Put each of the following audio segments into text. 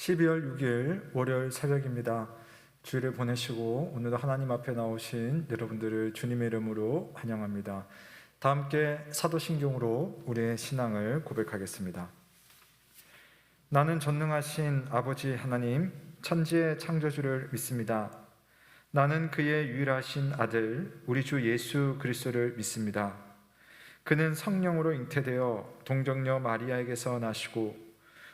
12월 6일 월요일 새벽입니다. 주일을 보내시고 오늘도 하나님 앞에 나오신 여러분들을 주님의 이름으로 환영합니다. 다 함께 사도신경으로 우리의 신앙을 고백하겠습니다. 나는 전능하신 아버지 하나님, 천지의 창조주를 믿습니다. 나는 그의 유일하신 아들, 우리 주 예수 그리스도를 믿습니다. 그는 성령으로 잉태되어 동정녀 마리아에게서 나시고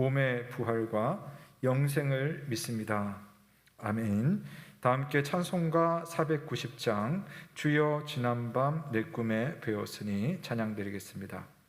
몸의 부활과 영생을 믿습니다. 아멘. 다 함께 찬송가 490장 주여 지난밤 내 꿈에 배웠으니 찬양 드리겠습니다.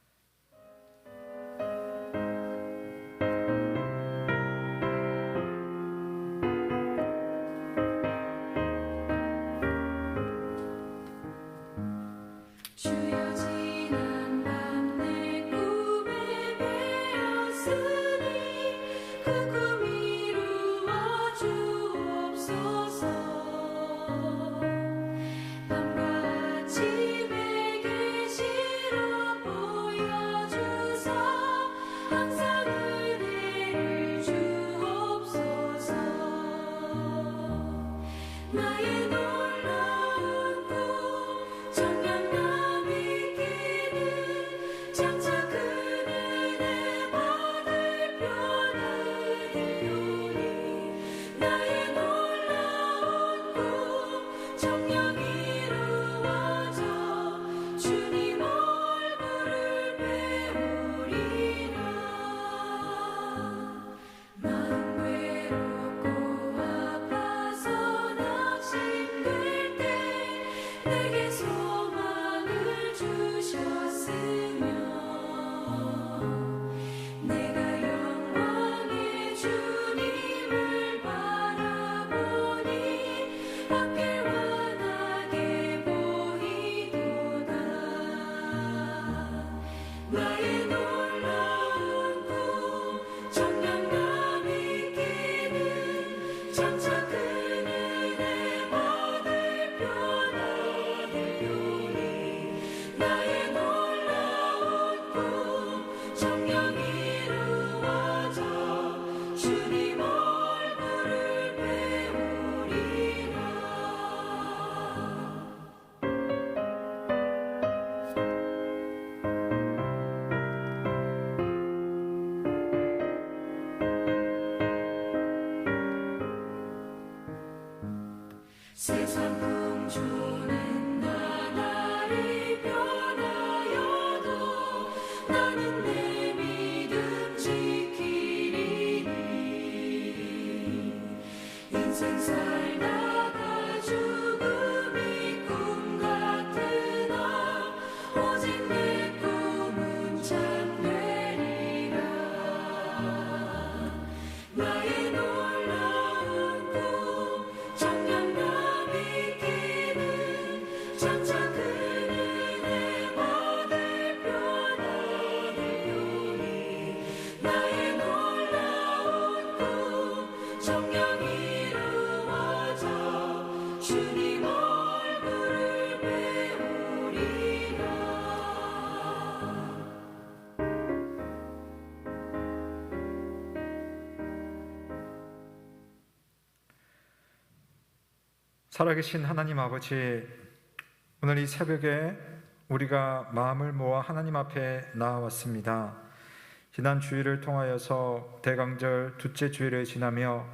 살아계신 하나님 아버지, 오늘 이 새벽에 우리가 마음을 모아 하나님 앞에 나왔습니다. 지난 주일을 통하여서 대강절 둘째 주일을 지나며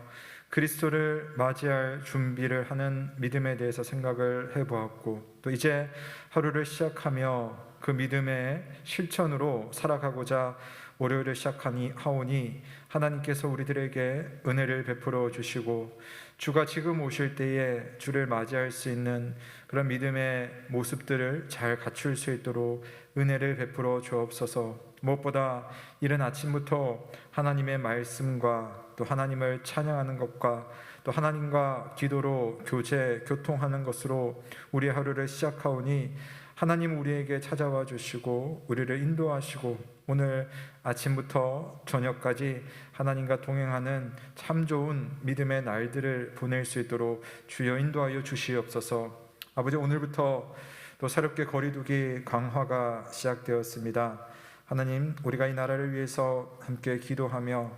그리스도를 맞이할 준비를 하는 믿음에 대해서 생각을 해보았고 또 이제 하루를 시작하며 그 믿음의 실천으로 살아가고자 월요일을 시작하니 하오니 하나님께서 우리들에게 은혜를 베풀어 주시고 주가 지금 오실 때에 주를 맞이할 수 있는 그런 믿음의 모습들을 잘 갖출 수 있도록 은혜를 베풀어 주옵소서. 무엇보다 이른 아침부터 하나님의 말씀과 또 하나님을 찬양하는 것과 또 하나님과 기도로 교제 교통하는 것으로 우리 하루를 시작하오니 하나님 우리에게 찾아와 주시고 우리를 인도하시고 오늘 아침부터 저녁까지 하나님과 동행하는 참 좋은 믿음의 날들을 보낼 수 있도록 주여 인도하여 주시옵소서. 아버지 오늘부터 또 새롭게 거리두기 강화가 시작되었습니다. 하나님, 우리가 이 나라를 위해서 함께 기도하며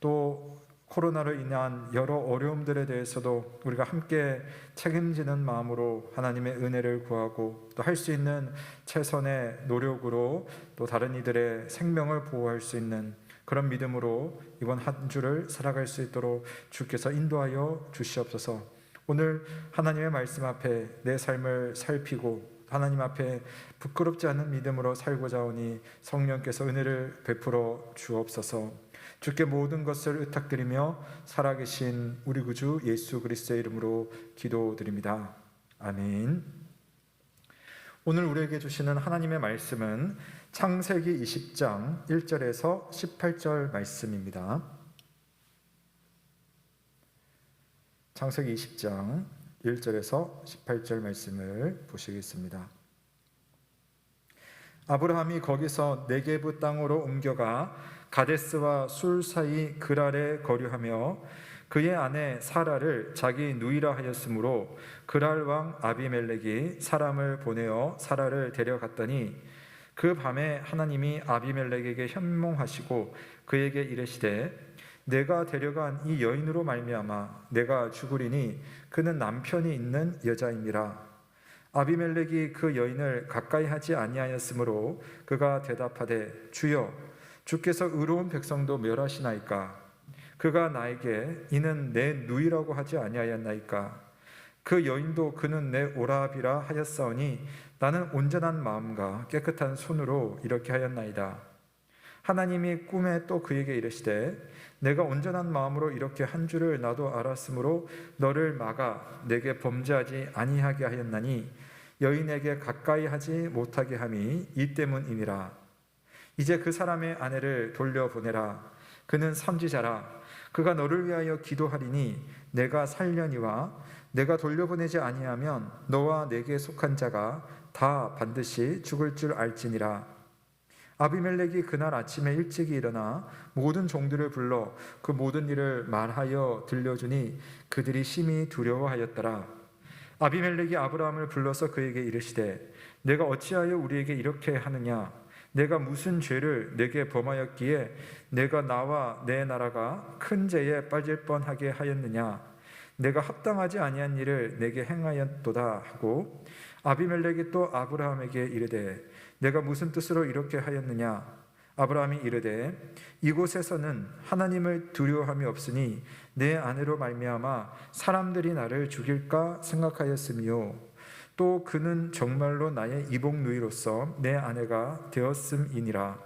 또 코로나로 인한 여러 어려움들에 대해서도 우리가 함께 책임지는 마음으로 하나님의 은혜를 구하고 또 할 수 있는 최선의 노력으로 또 다른 이들의 생명을 보호할 수 있는 그런 믿음으로 이번 한 주를 살아갈 수 있도록 주께서 인도하여 주시옵소서. 오늘 하나님의 말씀 앞에 내 삶을 살피고 하나님 앞에 부끄럽지 않은 믿음으로 살고자 하오니 성령께서 은혜를 베풀어 주옵소서. 주께 모든 것을 의탁드리며 살아계신 우리 구주 예수 그리스도의 이름으로 기도드립니다. 아멘. 오늘 우리에게 주시는 하나님의 말씀은 창세기 20장 1절에서 18절 말씀입니다. 창세기 20장 1절에서 18절 말씀을 보시겠습니다. 아브라함이 거기서 네게부 땅으로 옮겨가 가데스와 술 사이 그랄에 거류하며 그의 아내 사라를 자기 누이라 하였으므로 그랄 왕 아비멜렉이 사람을 보내어 사라를 데려갔더니 그 밤에 하나님이 아비멜렉에게 현몽하시고 그에게 이르시되 내가 데려간 이 여인으로 말미암아 내가 죽으리니 그는 남편이 있는 여자임이라. 아비멜렉이 그 여인을 가까이 하지 아니하였으므로 그가 대답하되 주여 주께서 의로운 백성도 멸하시나이까? 그가 나에게 이는 내 누이라고 하지 아니하였나이까? 그 여인도 그는 내 오라비라 하였사오니 나는 온전한 마음과 깨끗한 손으로 이렇게 하였나이다. 하나님이 꿈에 또 그에게 이르시되 내가 온전한 마음으로 이렇게 한 줄을 나도 알았으므로 너를 막아 내게 범죄하지 아니하게 하였나니 여인에게 가까이 하지 못하게 함이 이 때문이니라 이제 그 사람의 아내를 돌려보내라. 그는 선지자라. 그가 너를 위하여 기도하리니 내가 살려니와 내가 돌려보내지 아니하면 너와 내게 속한 자가 다 반드시 죽을 줄 알지니라. 아비멜렉이 그날 아침에 일찍이 일어나 모든 종들을 불러 그 모든 일을 말하여 들려주니 그들이 심히 두려워하였더라. 아비멜렉이 아브라함을 불러서 그에게 이르시되 내가 어찌하여 우리에게 이렇게 하느냐 내가 무슨 죄를 내게 범하였기에 내가 나와 내 나라가 큰 죄에 빠질 뻔하게 하였느냐? 내가 합당하지 아니한 일을 내게 행하였도다 하고 아비멜렉이 또 아브라함에게 이르되 내가 무슨 뜻으로 이렇게 하였느냐? 아브라함이 이르되 이곳에서는 하나님을 두려워함이 없으니 내 아내로 말미암아 사람들이 나를 죽일까 생각하였으며 또 그는 정말로 나의 이복 누이로서 내 아내가 되었음이니라.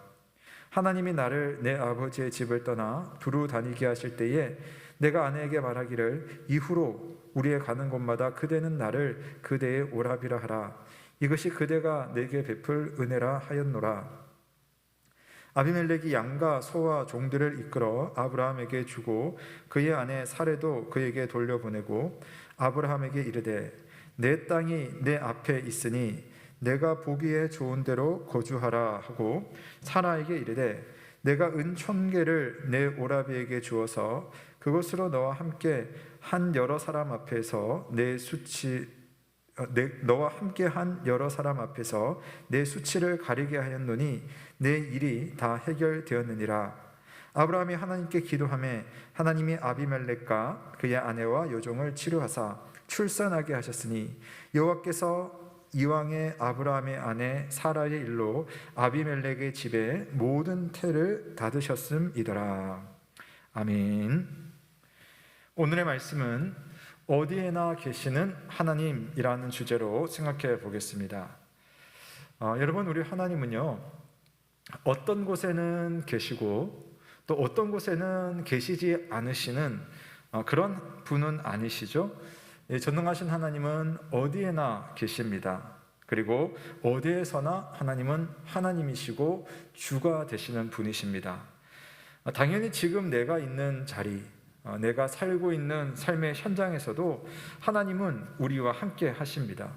하나님이 나를 내 아버지의 집을 떠나 두루 다니게 하실 때에 내가 아내에게 말하기를 이후로 우리의 가는 곳마다 그대는 나를 그대의 오라비라 하라. 이것이 그대가 내게 베풀 은혜라 하였노라. 아비멜렉이 양과 소와 종들을 이끌어 아브라함에게 주고 그의 아내 사레도 그에게 돌려보내고 아브라함에게 이르되 내 땅이 내 앞에 있으니 내가 보기에 좋은 대로 거주하라 하고 사라에게 이르되 내가 은 천 개를 내 오라비에게 주어서 그것으로 너와 함께 한 여러 사람 앞에서 내 수치 어, 내, 너와 함께 한 여러 사람 앞에서 내 수치를 가리게 하였노니 내 일이 다 해결되었느니라. 아브라함이 하나님께 기도함에 하나님이 아비멜렉과 그의 아내와 여종을 치료하사 출산하게 하셨으니 여호와께서 이왕의 아브라함의 아내 사라의 일로 아비멜렉의 집에 모든 태를 닫으셨음이더라 아멘 오늘의 말씀은 어디에나 계시는 하나님이라는 주제로 생각해 보겠습니다. 어, 여러분, 우리 하나님은요, 어떤 곳에는 계시고 또 어떤 곳에는 계시지 않으시는 어, 그런 분은 아니시죠. 예, 전능하신 하나님은 어디에나 계십니다. 그리고 어디에서나 하나님은 하나님이시고 주가 되시는 분이십니다. 당연히 지금 내가 있는 자리, 어, 내가 살고 있는 삶의 현장에서도 하나님은 우리와 함께 하십니다.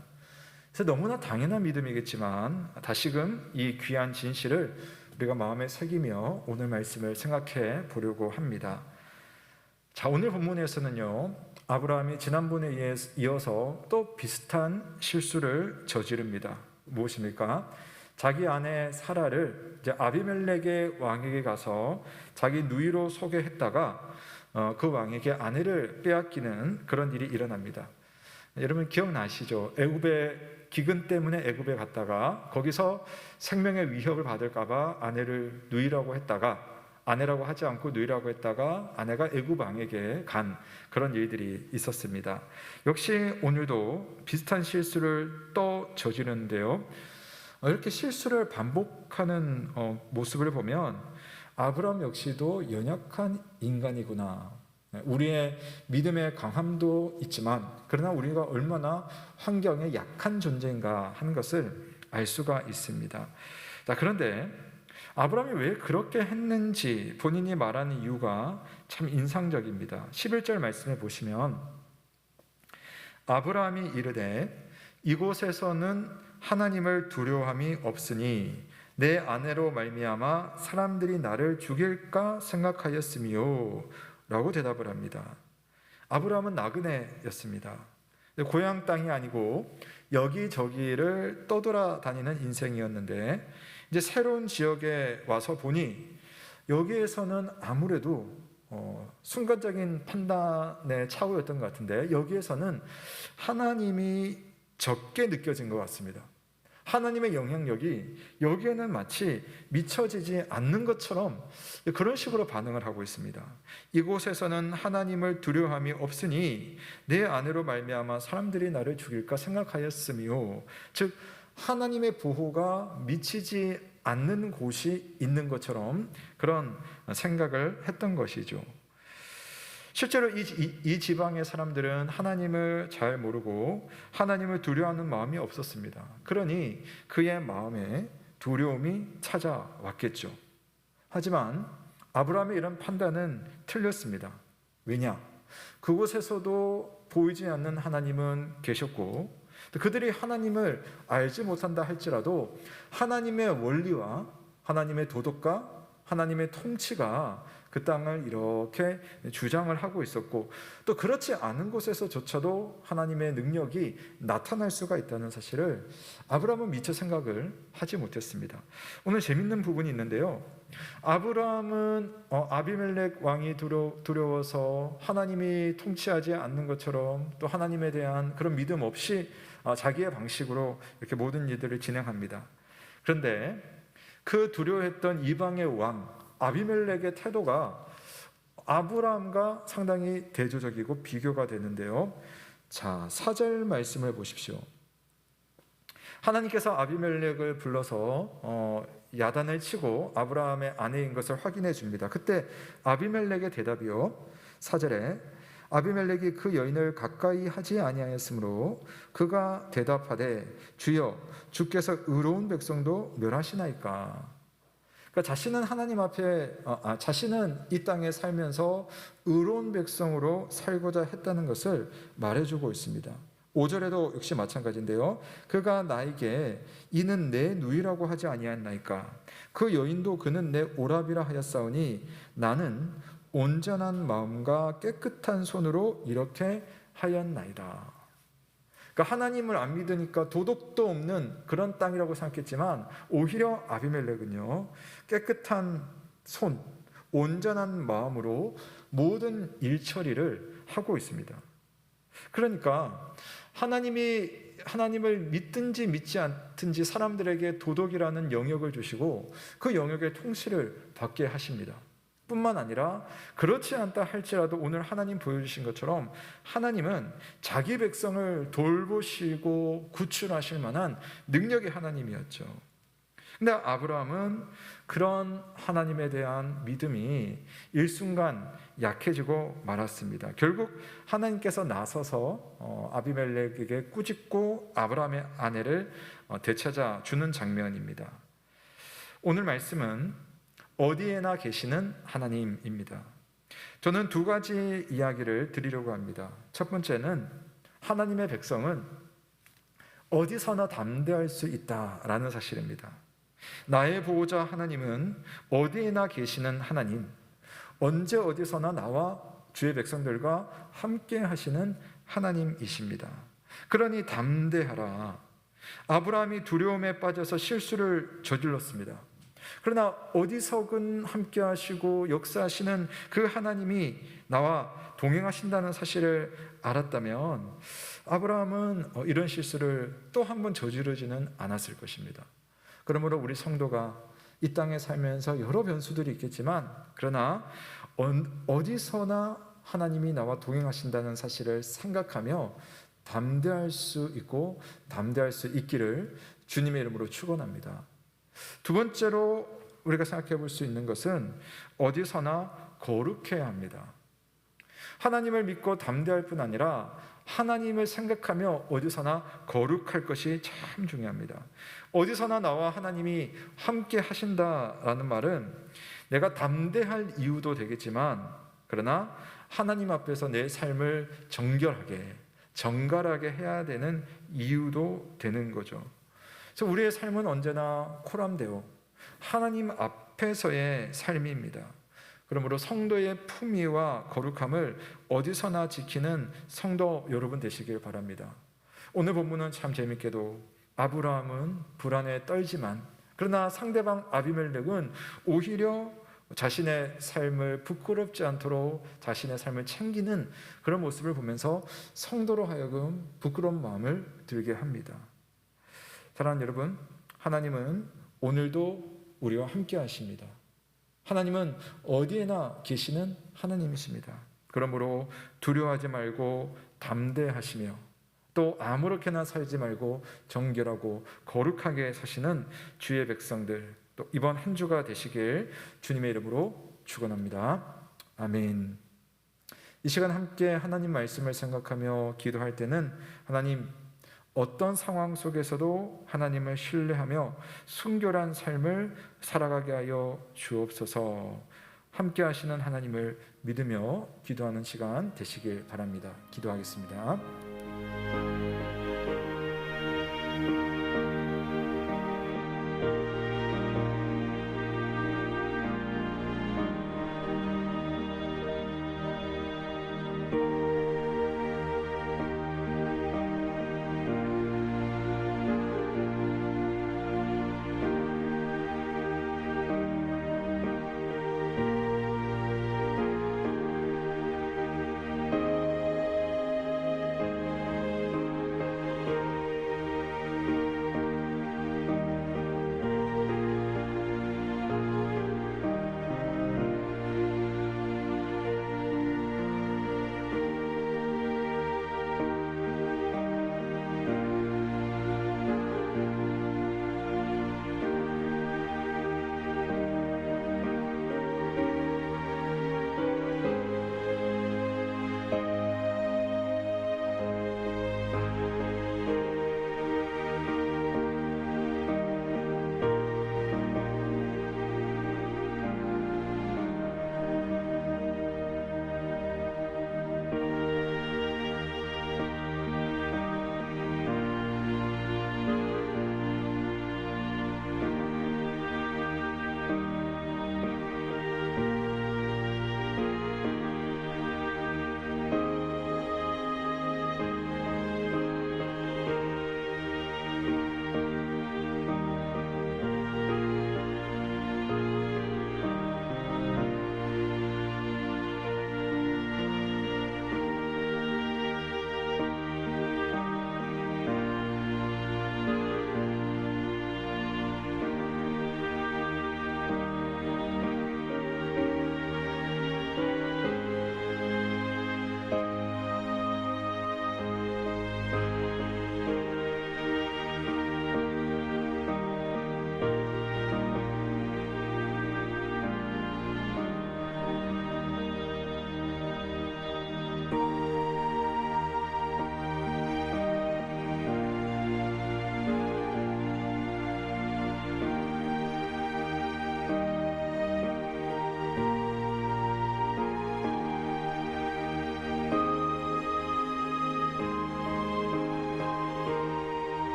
그래서 너무나 당연한 믿음이겠지만 다시금 이 귀한 진실을 우리가 마음에 새기며 오늘 말씀을 생각해 보려고 합니다. 자, 오늘 본문에서는요. 아브라함이 지난번에 이어서 또 비슷한 실수를 저지릅니다. 무엇입니까? 자기 아내 사라를 이제 아비멜렉의 왕에게 가서 자기 누이로 소개했다가 어, 그 왕에게 아내를 빼앗기는 그런 일이 일어납니다. 여러분 기억나시죠? 애굽의 기근 때문에 애굽에 갔다가 거기서 생명의 위협을 받을까봐 아내를 누이라고 했다가 아내라고 하지 않고 누이라고 했다가 아내가 애굽 왕에게 간 그런 일들이 있었습니다. 역시 오늘도 비슷한 실수를 또 저지르는데요. 어, 이렇게 실수를 반복하는 어, 모습을 보면 아브라함 역시도 연약한 인간이구나. 네, 우리의 믿음의 강함도 있지만 그러나 우리가 얼마나 환경에 약한 존재인가 하는 것을 알 수가 있습니다. 자, 그런데 아브라함이 왜 그렇게 했는지 본인이 말하는 이유가 참 인상적입니다. 11절 말씀을 보시면 아브라함이 이르되 이곳에서는 하나님을 두려워함이 없으니 내 아내로 말미암아 사람들이 나를 죽일까 생각하였으며 라고 대답을 합니다. 아브라함은 나그네였습니다. 고향 땅이 아니고 여기저기를 떠돌아다니는 인생이었는데 이제 새로운 지역에 와서 보니 여기에서는 아무래도 어, 순간적인 판단의 차후였던 것 같은데 여기에서는 하나님이 적게 느껴진 것 같습니다. 하나님의 영향력이 여기에는 마치 미쳐지지 않는 것처럼 그런 식으로 반응을 하고 있습니다. 이곳에서는 하나님을 두려움이 없으니 내 아내로 말미암아 사람들이 나를 죽일까 생각하였으며 즉 하나님의 보호가 미치지 않는 곳이 있는 것처럼 그런 생각을 했던 것이죠. 실제로 이, 이, 이 지방의 사람들은 하나님을 잘 모르고 하나님을 두려워하는 마음이 없었습니다. 그러니 그의 마음에 두려움이 찾아왔겠죠. 하지만 아브라함의 이런 판단은 틀렸습니다. 왜냐? 그곳에서도 보이지 않는 하나님은 계셨고 그들이 하나님을 알지 못한다 할지라도 하나님의 원리와 하나님의 도덕과 하나님의 통치가 그 땅을 이렇게 주장을 하고 있었고 또 그렇지 않은 곳에서조차도 하나님의 능력이 나타날 수가 있다는 사실을 아브라함은 미처 생각을 하지 못했습니다. 오늘 재밌는 부분이 있는데요. 아브라함은 어, 아비멜렉 왕이 두려, 두려워서 하나님이 통치하지 않는 것처럼 또 하나님에 대한 그런 믿음 없이 어, 자기의 방식으로 이렇게 모든 일들을 진행합니다. 그런데 그 두려워했던 이방의 왕 아비멜렉의 태도가 아브라함과 상당히 대조적이고 비교가 되는데요. 자, 사절 말씀을 보십시오. 하나님께서 아비멜렉을 불러서 어, 야단을 치고 아브라함의 아내인 것을 확인해 줍니다. 그때 아비멜렉의 대답이요. 사절에 아비멜렉이 그 여인을 가까이 하지 아니하였으므로 그가 대답하되 주여 주께서 의로운 백성도 멸하시나이까 그러니까 자신은 하나님 앞에 아, 아, 자신은 이 땅에 살면서 의로운 백성으로 살고자 했다는 것을 말해주고 있습니다. 5절에도 역시 마찬가지인데요. 그가 나에게 이는 내 누이라고 하지 아니하였나이까 그 여인도 그는 내 오랍이라 하였사오니 나는 온전한 마음과 깨끗한 손으로 이렇게 하였나이다. 그러니까 하나님을 안 믿으니까 도덕도 없는 그런 땅이라고 생각했지만 오히려 아비멜렉은요 깨끗한 손, 온전한 마음으로 모든 일처리를 하고 있습니다. 그러니까 하나님이 하나님을 믿든지 믿지 않든지 사람들에게 도덕이라는 영역을 주시고 그 영역의 통치를 받게 하십니다. 뿐만 아니라 그렇지 않다 할지라도 오늘 하나님 보여주신 것처럼 하나님은 자기 백성을 돌보시고 구출하실 만한 능력의 하나님이었죠. 근데 아브라함은 그런 하나님에 대한 믿음이 일순간 약해지고 말았습니다. 결국 하나님께서 나서서 어, 아비멜렉에게 꾸짖고 아브라함의 아내를 어, 되찾아 주는 장면입니다. 오늘 말씀은 어디에나 계시는 하나님입니다. 저는 두 가지 이야기를 드리려고 합니다. 첫 번째는 하나님의 백성은 어디서나 담대할 수 있다라는 사실입니다. 나의 보호자 하나님은 어디에나 계시는 하나님, 언제 어디서나 나와 주의 백성들과 함께 하시는 하나님이십니다. 그러니 담대하라. 아브라함이 두려움에 빠져서 실수를 저질렀습니다. 그러나 어디서든 함께 하시고 역사하시는 그 하나님이 나와 동행하신다는 사실을 알았다면 아브라함은 어, 이런 실수를 또 한 번 저지르지는 않았을 것입니다. 그러므로 우리 성도가 이 땅에 살면서 여러 변수들이 있겠지만 그러나 언- 어디서나 하나님이 나와 동행하신다는 사실을 생각하며 담대할 수 있고 담대할 수 있기를 주님의 이름으로 축원합니다. 두 번째로 우리가 생각해 볼 수 있는 것은 어디서나 거룩해야 합니다. 하나님을 믿고 담대할 뿐 아니라 하나님을 생각하며 어디서나 거룩할 것이 참 중요합니다. 어디서나 나와 하나님이 함께 하신다라는 말은 내가 담대할 이유도 되겠지만 그러나 하나님 앞에서 내 삶을 정결하게 정갈하게 해야 되는 이유도 되는 거죠. 그래서 우리의 삶은 언제나 코람되어 하나님 앞에서의 삶입니다. 그러므로 성도의 품위와 거룩함을 어디서나 지키는 성도 여러분 되시길 바랍니다. 오늘 본문은 참 재밌게도 아브라함은 불안에 떨지만 그러나 상대방 아비멜렉은 오히려 자신의 삶을 부끄럽지 않도록 자신의 삶을 챙기는 그런 모습을 보면서 성도로 하여금 부끄러운 마음을 들게 합니다. 사랑하는 여러분, 하나님은 오늘도 우리와 함께 하십니다. 하나님은 어디에나 계시는 하나님이십니다. 그러므로 두려워하지 말고 담대하시며 또 아무렇게나 살지 말고 정결하고 거룩하게 사시는 주의 백성들 또 이번 한 주가 되시길 주님의 이름으로 축원합니다. 아멘. 이 시간 함께 하나님 말씀을 생각하며 기도할 때는 하나님 어떤 상황 속에서도 하나님을 신뢰하며 순결한 삶을 살아가게 하여 주옵소서. 함께 하시는 하나님을 믿으며 기도하는 시간 되시길 바랍니다. 기도하겠습니다.